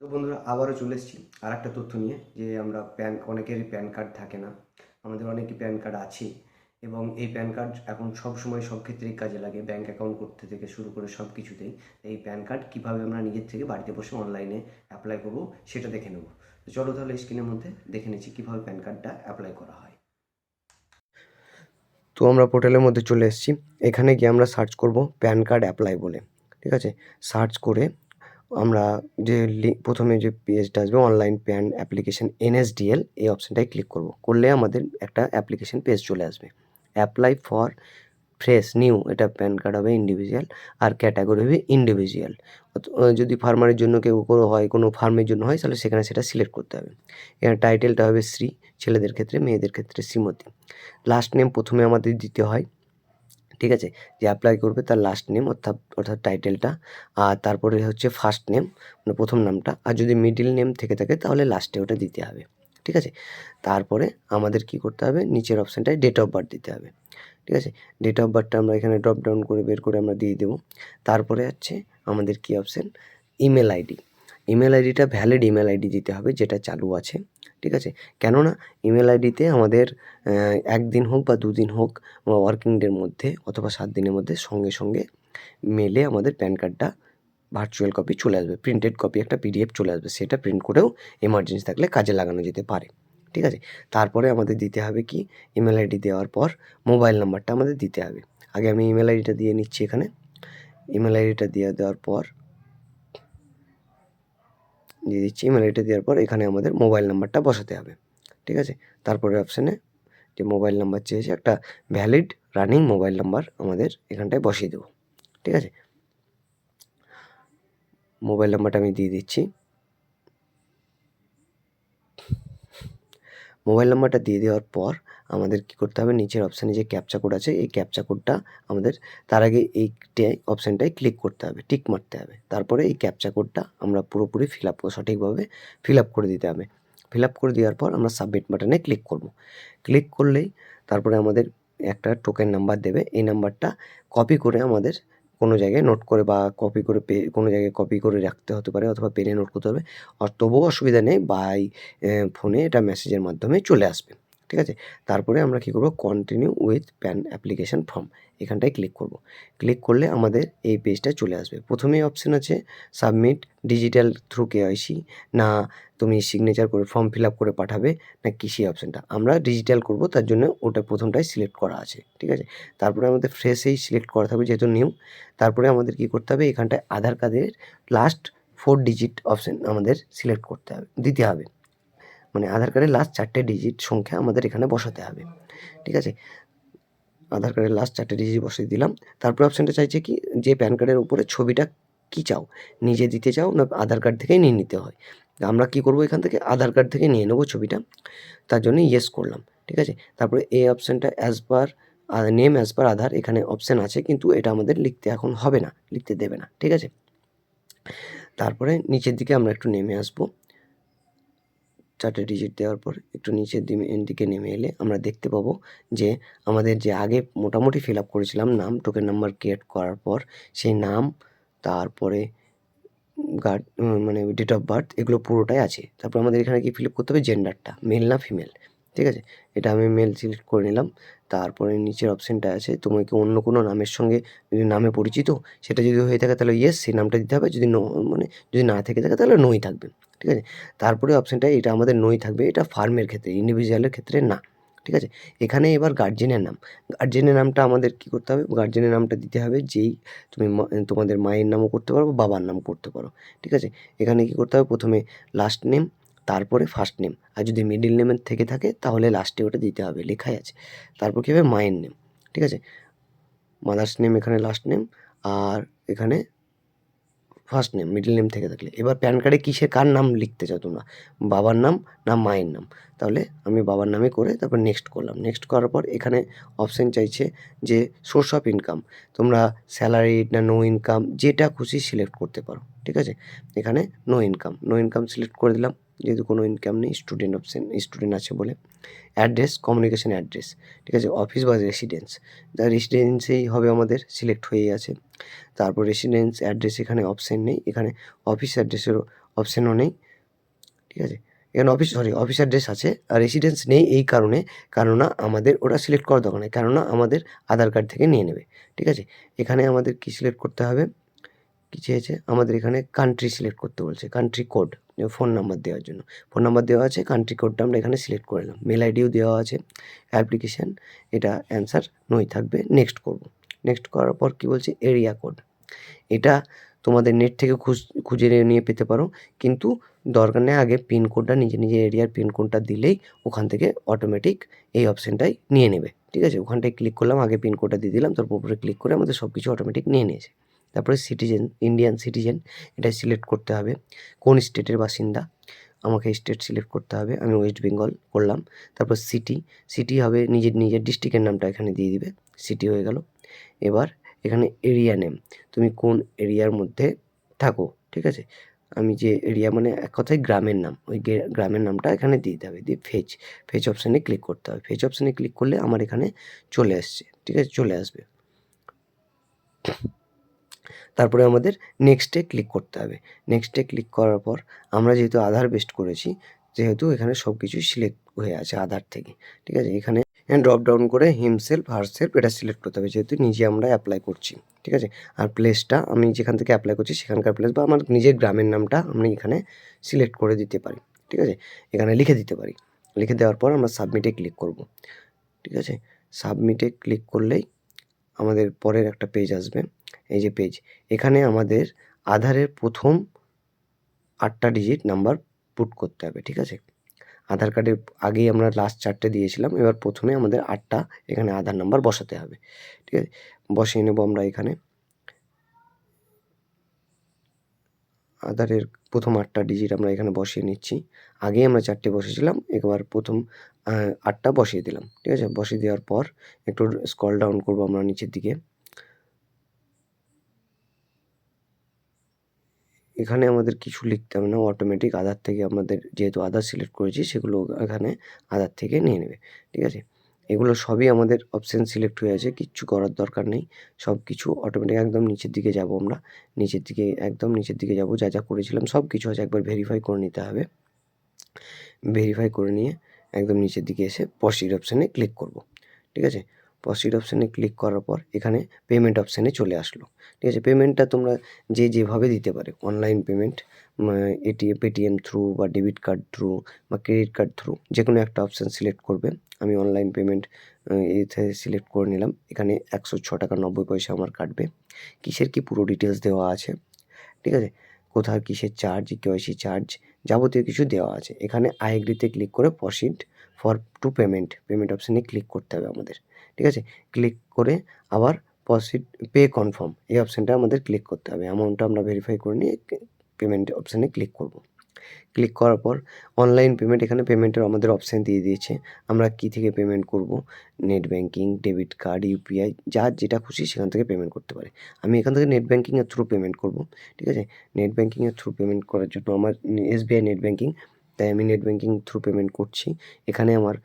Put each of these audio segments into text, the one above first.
তো বন্ধুরা, আবারও চলে এসেছি আর একটা তথ্য নিয়ে যে আমরা প্যান, অনেকেরই প্যান কার্ড থাকে না। আমাদের অনেকই প্যান কার্ড আছে এবং এই প্যান কার্ড এখন সব সময় সব ক্ষেত্রেই কাজে লাগে ব্যাঙ্ক অ্যাকাউন্ট করতে থেকে শুরু করে সব কিছুতেই। এই প্যান কার্ড কীভাবে আমরা নিজের থেকে বাড়িতে বসে অনলাইনে অ্যাপ্লাই করব সেটা দেখে নেব। তো চলো তাহলে স্ক্রিনের মধ্যে দেখে নিচ্ছি কীভাবে প্যান কার্ডটা অ্যাপ্লাই করা হয়। তো আমরা পোর্টালের মধ্যে চলে এসেছি। এখানে গিয়ে আমরা সার্চ করব প্যান কার্ড অ্যাপ্লাই বলে। ঠিক আছে? সার্চ করে আমরা যে লিঙ্ক প্রথমে যে পেজটা আসবে অনলাইন প্যান অ্যাপ্লিকেশান এনএসডিএল এই অপশানটায় ক্লিক করব। করলে আমাদের একটা অ্যাপ্লিকেশন পেজ চলে আসবে। অ্যাপ্লাই ফর ফ্রেশ নিউ এটা প্যান কার্ড হবে ইন্ডিভিজুয়াল আর ক্যাটাগরি হবে ইন্ডিভিজুয়াল যদি ফার্মারের জন্য কেউ কোনো হয়, কোনো ফার্মের জন্য হয়, তাহলে সেখানে সেটা সিলেক্ট করতে হবে। এখানে টাইটেলটা হবে শ্রী, ছেলেদের ক্ষেত্রে, মেয়েদের ক্ষেত্রে শ্রীমতী। লাস্ট নেম প্রথমে আমাদের দিতে হয় ঠিক আছে? যে অ্যাপ্লাই করবে তার লাস্ট নেম অর্থাৎ অর্থাৎ টাইটেলটা আর তারপরে হচ্ছে ফার্স্ট নেম মানে প্রথম নামটা, আর যদি মিডিল নেম থেকে থাকে তাহলে লাস্টে ওটা দিতে হবে, ঠিক আছে? তারপরে আমাদের কি করতে হবে? নিচের অপশানটায় ডেট অফ বার্থ দিতে হবে, ঠিক আছে? ডেট অফ বার্থটা আমরা এখানে ড্রপ ডাউন করে বের করে আমরা দিয়ে দেবো, তারপরে হচ্ছে আমাদের কি অপশান ইমেল আইডি ইমেল আইডিটা ভ্যালিড ইমেল আইডি দিতে হবে, যেটা চালু আছে, ঠিক আছে? কেননা ইমেল আইডিতে আমাদের একদিন হোক বা দুদিন হোক ওয়ার্কিং ডের মধ্যে অথবা সাত দিনের মধ্যে সঙ্গে সঙ্গে মেলে আমাদের প্যান কার্ডটা ভার্চুয়াল কপি চলে আসবে প্রিন্টেড কপি একটা পিডিএফ চলে আসবে, সেটা প্রিন্ট করেও এমার্জেন্সি থাকলে কাজে লাগানো যেতে পারে, ঠিক আছে? তারপরে আমাদের দিতে হবে কি? ইমেল আইডি দেওয়ার পর মোবাইল নাম্বারটা আমাদের দিতে হবে। আগে আমি ইমেল আইডিটা দিয়ে নিচ্ছি এখানে। ইমেল আইডিটা দিয়ে দেওয়ার পর দিয়ে দিচ্ছি ইমেল আইডিটা দেওয়ার পর এখানে আমাদের মোবাইল নাম্বারটা বসাতে হবে। ঠিক আছে? তারপরে অপশানে যে মোবাইল নাম্বার চেয়েছে একটা ভ্যালিড রানিং মোবাইল নাম্বার আমাদের এখানটায় বসিয়ে দেবো। ঠিক আছে? মোবাইল নাম্বারটা আমি দিয়ে দিচ্ছি। মোবাইল নাম্বারটা দিয়ে দেওয়ার পর আমাদের কী করতে হবে? নিচের অপশানে যে ক্যাপচা কোড আছে, এই ক্যাপচা কোডটা আমাদের তার আগে এই অপশানটায় ক্লিক করতে হবে টিক মারতে হবে। তারপরে এই ক্যাপচা কোডটা আমরা পুরোপুরি ফিল আপ সঠিকভাবে ফিল আপ করে দিতে হবে। ফিল আপ করে দেওয়ার পর আমরা সাবমিট বাটনে ক্লিক করব। ক্লিক করলেই তারপরে আমাদের একটা টোকেন নাম্বার দেবে। এই নাম্বারটা কপি করে আমাদের কোনো জায়গায় নোট করে বা কপি করে পে, কোনো জায়গায় কপি করে রাখতে হতে পারে অথবা পেনে নোট করতে হবে। আর তবুও অসুবিধা নেই বাই ফোনে এটা মেসেজের মাধ্যমে চলে আসবে। ঠিক আছে? তারপরে আমরা কী করব? Continue with PAN application form এখানটায় ক্লিক করব। ক্লিক করলে আমাদের এই পেজটা চলে আসবে। প্রথমেই অপশান আছে সাবমিট ডিজিটাল থ্রু কেআইসি না তুমি সিগনেচার করে ফর্ম ফিল করে পাঠাবে, না কৃষি অপশানটা আমরা ডিজিটাল করব, তার জন্য ওটা প্রথমটাই সিলেক্ট করা আছে, ঠিক আছে? তারপরে আমাদের ফ্রেশেই সিলেক্ট করা থাকবে যেহেতু নিউ তারপরে আমাদের কী করতে হবে? এখানটায় আধার কার্ডের লাস্ট ফোর ডিজিট অপশান আমাদের সিলেক্ট করতে হবে, দিতে হবে। মানে আধার কার্ডের লাস্ট চারটে ডিজিট সংখ্যা আমাদের এখানে বসাতে হবে, ঠিক আছে? আধার কার্ডের লাস্ট চারটে ডিজিট বসিয়ে দিলাম। তারপরে অপশানটা চাইছে কি, যে প্যান কার্ডের উপরে ছবিটা কী চাও? নিজে দিতে চাও না আধার কার্ড থেকেই নিয়ে নিতে হয়? আমরা কি করব এখান থেকে? আধার কার্ড থেকে নিয়ে নেব ছবিটা। তার জন্য ইয়েস করলাম, ঠিক আছে? তারপরে এই অপশানটা as per name as per Aadhaar, এখানে অপশান আছে, কিন্তু এটা আমাদের লিখতে এখন হবে না, লিখতে দেবে না, ঠিক আছে? তারপরে নিচের দিকে আমরা একটু নেমে আসব। চারটে ডিজিট দেওয়ার পর একটু নিচের দিকে নেমে এলে আমরা দেখতে পাবো যে আমাদের যে আগে মোটামুটি ফিল আপ করেছিলাম নাম টোকেন নাম্বার ক্রিয়েট করার পর সেই নাম, তারপরে গার্ড মানে ডেট অফ বার্থ এগুলো পুরোটাই আছে। তারপর আমাদের এখানে কি ফিল আপ করতে হবে? জেন্ডারটা মেল না ফিমেল ঠিক আছে? এটা আমি মেল সিলেক্ট করে নিলাম। তারপরে নিচের অপশানটা আছে। তোমাকে অন্য কোনো নামের সঙ্গে যদি নামে পরিচিত, সেটা যদি হয়ে থাকে তাহলে ইয়েস সেই নামটা দিতে হবে। যদি মানে যদি না থেকে থাকে তাহলে নই থাকবে। ঠিক আছে? তারপরে অপশানটা এটা আমাদের নই থাকবে। এটা ফার্মের ক্ষেত্রে ইন্ডিভিজুয়ালের ক্ষেত্রে না। ঠিক আছে? এখানে এবার গার্জেনের নাম। গার্জেনের নামটা আমাদের কী করতে হবে? গার্জেনের নামটা দিতে হবে যেই তুমি তোমাদের মায়ের নামও করতে পারো বাবার নাম করতে পারো। ঠিক আছে? এখানে কী করতে হবে? প্রথমে লাস্ট নেম তারপরে ফার্স্ট নেম আর যদি মিডিল নেমের থেকে থাকে, তাহলে লাস্টে ওটা দিতে হবে, লেখাই আছে। তারপর কী হবে? মায়ের নেম ঠিক আছে? মাদার্স নেম এখানে লাস্ট নেম আর এখানে ফার্স্ট নেম মিডল নেম থেকে থাকলে। এবার প্যান কার্ডে কিসের, কার নাম লিখতে চাও তোমরা? বাবার নাম না মায়ের নাম? তাহলে আমি বাবার নামে করে তারপর নেক্সট করলাম। নেক্সট করার পর এখানে অপশান চাইছে যে সোর্স অফ ইনকাম তোমরা স্যালারি না নো ইনকাম যেটা খুশি সিলেক্ট করতে পারো। ঠিক আছে? এখানে no income no income select করে দিলাম। যেহেতু কোনো ইনকাম নেই স্টুডেন্ট অপশান স্টুডেন্ট আছে বলে। অ্যাড্রেস কমিউনিকেশান অ্যাড্রেস ঠিক আছে? অফিস বা রেসিডেন্স যা রেসিডেন্সেই হবে আমাদের সিলেক্ট হয়ে আছে। তারপর রেসিডেন্স অ্যাড্রেস এখানে অপশান নেই, এখানে অফিস অ্যাড্রেসেরও অপশানও নেই, ঠিক আছে? এখানে অফিস সরি অফিস অ্যাড্রেস আছে, আর রেসিডেন্স নেই এই কারণে, কেননা আমাদের ওটা সিলেক্ট করার দরকার নেই, কেননা আমাদের আধার কার্ড থেকে নিয়ে নেবে, ঠিক আছে? এখানে আমাদের কী সিলেক্ট করতে হবে? কী চেয়েছে? আমাদের এখানে কান্ট্রি সিলেক্ট করতে বলছে কান্ট্রি কোড ফোন নাম্বার দেওয়ার জন্য। ফোন নাম্বার দেওয়া আছে কান্ট্রি কোডটা আমরা এখানে সিলেক্ট করে নিলাম মেল আইডিও দেওয়া আছে অ্যাপ্লিকেশান এটা অ্যান্সার নই থাকবে নেক্সট করব। নেক্সট করার পর কী বলছে? এরিয়া কোড এটা তোমাদের নেট থেকে খুঁজ, খুঁজে নিয়ে পেতে পারো, কিন্তু দরকার নেই আগে পিনকোডটা নিজে নিজের এরিয়ার পিনকোডটা দিলেই ওখান থেকে অটোমেটিক এই অপশানটাই নিয়ে নেবে। ঠিক আছে? ওখানটায় ক্লিক করলাম, আগে পিনকোডটা দিয়ে দিলাম, তারপর উপরে ক্লিক করে আমাদের সব কিছু অটোমেটিক নিয়ে নিয়েছে। তারপরে সিটিজেন ইন্ডিয়ান সিটিজেন এটা সিলেক্ট করতে হবে। কোন স্টেটের বাসিন্দা? আমাকে স্টেট সিলেক্ট করতে হবে। আমি ওয়েস্ট বেঙ্গল করলাম। তারপর সিটি সিটি হবে নিজের নিজের ডিস্ট্রিক্টের নামটা এখানে দিয়ে দিবে। সিটি হয়ে গেল। এবার এখানে এরিয়া নেম তুমি কোন এরিয়ার মধ্যে থাকো, ঠিক আছে? আমি যে এরিয়া মানে এক কথায় গ্রামের নাম। ওই গ্রামের নামটা এখানে দিয়ে দিতে হবে। দিয়ে ফেজ ফেজ অপশানে ক্লিক করতে হবে। ফেজ অপশানে ক্লিক করলে আমার এখানে চলে আসছে, ঠিক আছে? চলে আসবে। তারপরে আমাদের নেক্সটে ক্লিক করতে হবে। নেক্সটে ক্লিক করার পর আমরা যেহেতু আধার বেস্ট করেছি, যেহেতু এখানে সব কিছুই সিলেক্ট হয়ে আছে আধার থেকে, ঠিক আছে? এখানে ড্রপ ডাউন করে হিমসেলফ হারসেলফ এটা সিলেক্ট করতে হবে, যেহেতু নিজে আমরা অ্যাপ্লাই করছি, ঠিক আছে? আর প্লেসটা আমি যেখান থেকে অ্যাপ্লাই করছি সেখানকার প্লেস বা আমার নিজের গ্রামের নামটা আমি এখানে সিলেক্ট করে দিতে পারি, ঠিক আছে? এখানে লিখে দিতে পারি। লিখে দেওয়ার পর আমরা সাবমিটে ক্লিক করব, ঠিক আছে? সাবমিটে ক্লিক করলেই আমাদের পরের একটা পেজ আসবে। এই যে পেজ এখানে আমাদের আধারের প্রথম আটটা ডিজিট নাম্বার পুট করতে হবে, ঠিক আছে? আধার কার্ডের আগেই আমরা লাস্ট চারটে দিয়েছিলাম, এবার প্রথমে আমাদের আটটা এখানে আধার নাম্বার বসাতে হবে, ঠিক আছে? বসিয়ে নেব আমরা এখানে। আধারের প্রথম আটটা ডিজিট আমরা এখানে বসিয়ে নিচ্ছি। আগেই আমরা চারটে বসেছিলাম, এবার প্রথম আটটা বসিয়ে দিলাম, ঠিক আছে? বসিয়ে দেওয়ার পর একটু স্কল ডাউন করব আমরা নিচের দিকে। এখানে আমাদের কিছু লিখতে হবে না। অটোমেটিক আধার থেকে আমাদের যেহেতু আধার সিলেক্ট করেছি, সেগুলো এখানে আধার থেকে নিয়ে নেবে, ঠিক আছে? এগুলো সবই আমাদের অপশান সিলেক্ট হয়ে আছে, কিচ্ছু করার দরকার নেই। সব কিছু অটোমেটিক একদম নিচের দিকে যাব আমরা। নিচের দিকে, একদম নিচের দিকে যাব, যা যা করেছিলাম সব কিছু আছে, একবার ভেরিফাই করে নিতে হবে। ভেরিফাই করে নিয়ে একদম নিচের দিকে এসে প্রসিড অপশানে ক্লিক করব, ঠিক আছে? প্রসিড অপশানে ক্লিক করার পর এখানে পেমেন্ট অপশানে চলে আসলো। ঠিক আছে পেমেন্টটা তোমরা যে যেভাবে দিতে পারে online payment ATM Paytm through বা ডেবিট কার্ড থ্রু বা ক্রেডিট কার্ড থ্রু যে কোনো একটা অপশান সিলেক্ট করবে। আমি অনলাইন পেমেন্ট এতে সিলেক্ট করে নিলাম। এখানে একশো ছ টাকা নব্বই পয়সা আমার কাটবে। কিসের কি পুরো ডিটেলস দেওয়া আছে? ঠিক আছে কোথার কিসের চার্জ কেওয়াইসি চার্জ যাবতীয় কিছু দেওয়া আছে। এখানে আই এগ্রিতে ক্লিক করে proceed for to payment payment অপশানে ক্লিক করতে হবে আমাদের। ঠিক আছে? ক্লিক করে আবার প্রসিড পে কনফার্ম এই অপশানটা আমাদের ক্লিক করতে হবে। অ্যামাউন্টটা আমরা ভেরিফাই করে নিয়ে পেমেন্ট অপশানে ক্লিক করব। ক্লিক করার পর অনলাইন পেমেন্ট এখানে পেমেন্টের আমাদের অপশান দিয়ে দিয়েছে। আমরা কী থেকে পেমেন্ট করব? Net banking debit card UPI যা যেটা খুশি সেখান থেকে পেমেন্ট করতে পারে। আমি এখান থেকে নেট ব্যাঙ্কিংয়ের থ্রু পেমেন্ট করব। ঠিক আছে? নেট ব্যাঙ্কিংয়ের থ্রু পেমেন্ট করার জন্য আমার এসবিআই নেট ব্যাঙ্কিং তাই আমি নেট ব্যাঙ্কিং থ্রু পেমেন্ট করছি। এখানে আমার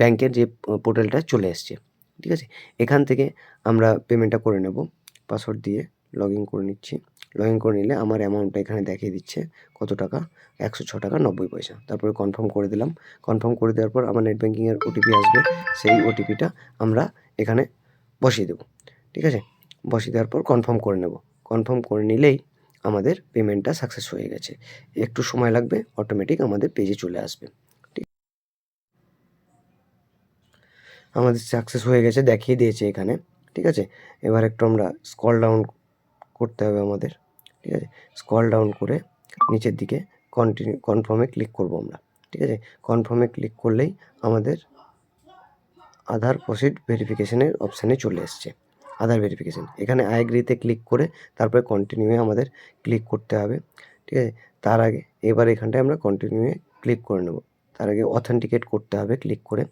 ব্যাংকের যে পোর্টালটা চলে এসছে ঠিক আছে? এখান থেকে আমরা পেমেন্টটা করে নেব। পাসওয়ার্ড দিয়ে লগ ইন করে নিচ্ছি। লগ ইন করে নিলে আমার অ্যামাউন্টটা এখানে দেখিয়ে দিচ্ছে। কত টাকা? একশো ছ টাকা নব্বই পয়সা। তারপরে কনফার্ম করে দিলাম। কনফার্ম করে দেওয়ার পর আমার নেট ব্যাঙ্কিংয়ের ওটিপি আসবে। সেই ওটিপিটা আমরা এখানে বসিয়ে দেবো। ঠিক আছে? বসিয়ে দেওয়ার পর কনফার্ম করে নেব। কনফার্ম করে নিলেই আমাদের পেমেন্টটা সাকসেস হয়ে গেছে। একটু সময় লাগবে অটোমেটিক আমাদের পেজে চলে আসবে। ঠিক? আমাদের সাকসেস হয়ে গেছে, দেখিয়ে দিয়েছে এখানে। ঠিক আছে? এবার একটু আমরা স্কল ডাউন করতে হবে আমাদের। ঠিক আছে? স্কল ডাউন করে নিচের দিকে কন্টিনিউ কনফার্মে ক্লিক করব আমরা। ঠিক আছে? কনফার্মে ক্লিক করলেই আমাদের আধার প্রসিড ভেরিফিকেশনের অপশানে চলে এসছে। আধার ভেরিফিকেশান এখানে আই এগ্রিতে ক্লিক করে তারপরে কন্টিনিউয়ে আমাদের ক্লিক করতে হবে। ঠিক আছে? তার আগে এবার এখানটায় আমরা কন্টিনিউয়ে ক্লিক করে নেব। তার আগে অথেন্টিকেট করতে হবে ক্লিক করে।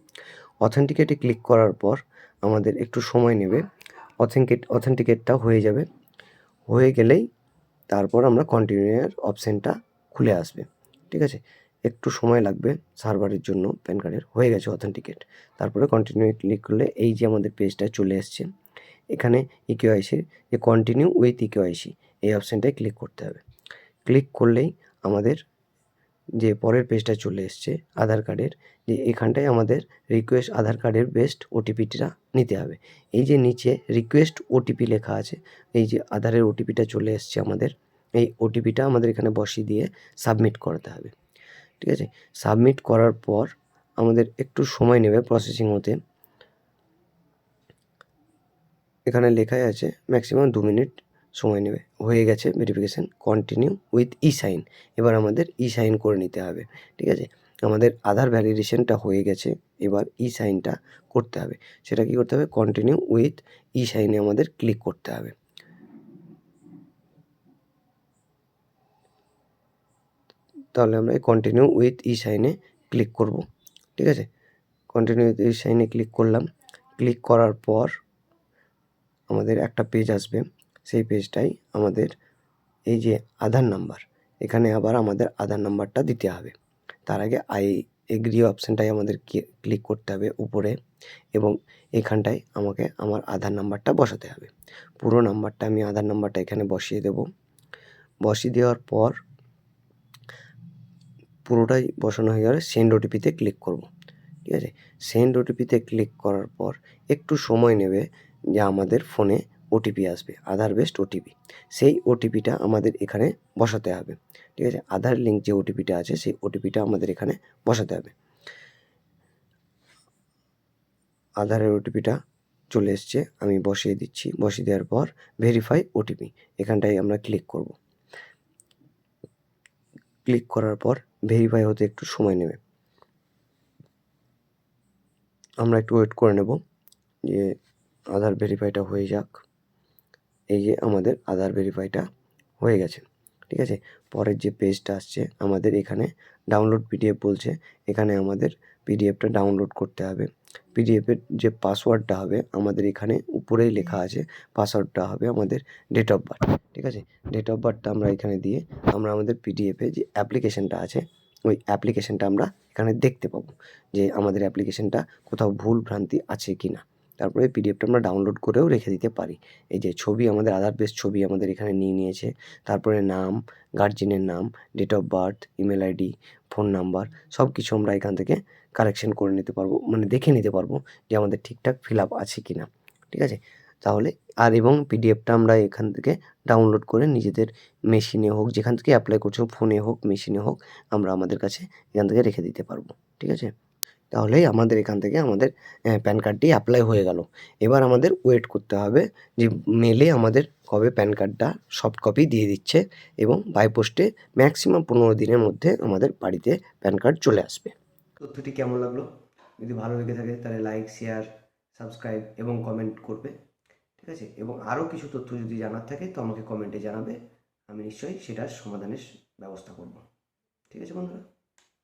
অথেন্টিকেটে ক্লিক করার পর আমাদের একটু সময় নেবে। অথেন্টিকেট অথেন্টিকেটটা হয়ে যাবে। হয়ে গেলেই তারপর আমরা কন্টিনিউয়ের অপশানটা খুলে আসবে। ঠিক আছে? একটু সময় লাগবে সার্ভারের জন্য প্যান কার্ডের হয়ে গেছে অথেন্টিকেট তারপরে কন্টিনিউ ক্লিক করলে এই যে আমাদের পেজটা চলে এসছে। এখানে ইকেওয়াইসির যে কন্টিনিউ উইথ ইকেওয়াইসি এই অপশানটায় ক্লিক করতে হবে। ক্লিক করলেই আমাদের যে পরের পেজটা চলে এসছে আধার কার্ডের যে এখানটায় আমাদের রিকোয়েস্ট আধার কার্ডের বেস্ট ওটিপিটা নিতে হবে। এই যে নিচে রিকোয়েস্ট ওটিপি লেখা আছে, এই যে আধারের ওটিপিটা চলে এসছে আমাদের, এই ওটিপিটা আমাদের এখানে বসিয়ে দিয়ে সাবমিট করাতে হবে। ঠিক আছে? সাবমিট করার পর আমাদের একটু সময় নেবে প্রসেসিং হতে। এখানে লেখাই আছে ম্যাক্সিমাম দু মিনিট সময় নেবে। হয়ে গেছে verification continue with e sign এবার আমাদের ই সাইন করে নিতে হবে, ঠিক আছে? আমাদের আধার ভ্যালিডেশনটা হয়ে গেছে, এবার ই সাইনটা করতে হবে। সেটা কি করতে হবে? কন্টিনিউ উইথ ই সাইনে আমাদের ক্লিক করতে হবে। তাহলে আমরা এই কন্টিনিউ উইথ ই সাইনে ক্লিক করব, ঠিক আছে? কন্টিনিউ উইথ ই সাইনে ক্লিক করলাম। ক্লিক করার পর আমাদের একটা পেজ আসবে। সেই পেজটাই আমাদের এই যে আধার নাম্বার এখানে আবার আমাদের আধার নাম্বারটা দিতে হবে। তার আগে আই এগ্রি অপশানটাই আমাদের ক্লিক করতে হবে উপরে এবং এখানটায় আমাকে আমার আধার নাম্বারটা বসাতে হবে। পুরো নাম্বারটা আমি আধার নাম্বারটা এখানে বসিয়ে দেব। বসিয়ে দেওয়ার পর পুরোটাই বসানো হয়ে গেলে সেন্ড ওটিপিতে ক্লিক করব। ঠিক আছে? সেন্ড ওটিপিতে ক্লিক করার পর একটু সময় নেবে যে আমাদের ফোনে ওটিপি আসবে আধার বেস্ট ওটিপি সেই ওটিপিটা আমাদের এখানে বসাতে হবে। ঠিক আছে? আধার লিঙ্ক যে ওটিপিটা আছে, সেই ওটিপিটা আমাদের এখানে বসাতে হবে। আধারের ওটিপিটা চলে এসছে, আমি বসিয়ে দিচ্ছি। বসিয়ে দেওয়ার পর ভেরিফাই ওটিপি এখানটায় আমরা ক্লিক করব। ক্লিক করার পর ভেরিফাই হতে একটু সময় নেবে। আমরা একটু ওয়েট করে নেব যে আধার ভেরিফাইটা হয়ে যাক। এই যে আমাদের আধার ভেরিফাইটা হয়ে গেছে, ঠিক আছে? পরের যে পেজটা আসছে, আমাদের এখানে ডাউনলোড পিডিএফ বলছে, এখানে আমাদের পিডিএফটা ডাউনলোড করতে হবে। পিডিএফের যে পাসওয়ার্ডটা হবে, আমাদের এখানে উপরেই লেখা আছে পাসওয়ার্ডটা হবে আমাদের ডেট অফ বার্থ ঠিক আছে? ডেট অফ বার্থটা আমরা এখানে দিয়ে আমরা আমাদের পিডিএফে যে অ্যাপ্লিকেশনটা আছে, ওই অ্যাপ্লিকেশনটা আমরা এখানে দেখতে পাবো যে আমাদের অ্যাপ্লিকেশনটা কোথাও ভুল ভ্রান্তি আছে কি না তারপরে পিডিএফটা আমরা ডাউনলোড করেও রেখে দিতে পারি। এই যে ছবি আমাদের আধার বেস ছবি আমাদের এখানে নিয়ে নিয়েছে। তারপরে নাম গার্জেনের নাম date of birth email ID phone number সব কিছু আমরা এখান থেকে কালেকশন করে নিতে পারব। মানে দেখে নিতে পারব যে আমাদের ঠিকঠাক ফিল আপ আছে কি না ঠিক আছে? তাহলে আর এবং পিডিএফটা আমরা এখান থেকে ডাউনলোড করে নিজেদের মেশিনে হোক, যেখান থেকে অ্যাপ্লাই করছ ফোনে হোক মেশিনে হোক, আমরা আমাদের কাছে এখান থেকে রেখে দিতে পারব। ঠিক আছে? তাহলেই আমাদের এখান থেকে আমাদের প্যান কার্ডটি অ্যাপ্লাই হয়ে গেল। এবার আমাদের ওয়েট করতে হবে যে মেলে আমাদের কবে প্যান কার্ডটা সফট কপি দিয়ে দিচ্ছে এবং বাই পোস্টে ম্যাক্সিমাম পনেরো দিনের মধ্যে আমাদের বাড়িতে প্যান কার্ড চলে আসবে। তথ্যটি কেমন লাগল? যদি ভালো লেগে থাকে তাহলে লাইক শেয়ার সাবস্ক্রাইব এবং কমেন্ট করবে। ঠিক আছে? এবং আরও কিছু তথ্য যদি জানার থাকে তো আমাকে কমেন্টে জানাবে। আমি নিশ্চয়ই সেটার সমাধানের ব্যবস্থা করব। ঠিক আছে বন্ধুরা?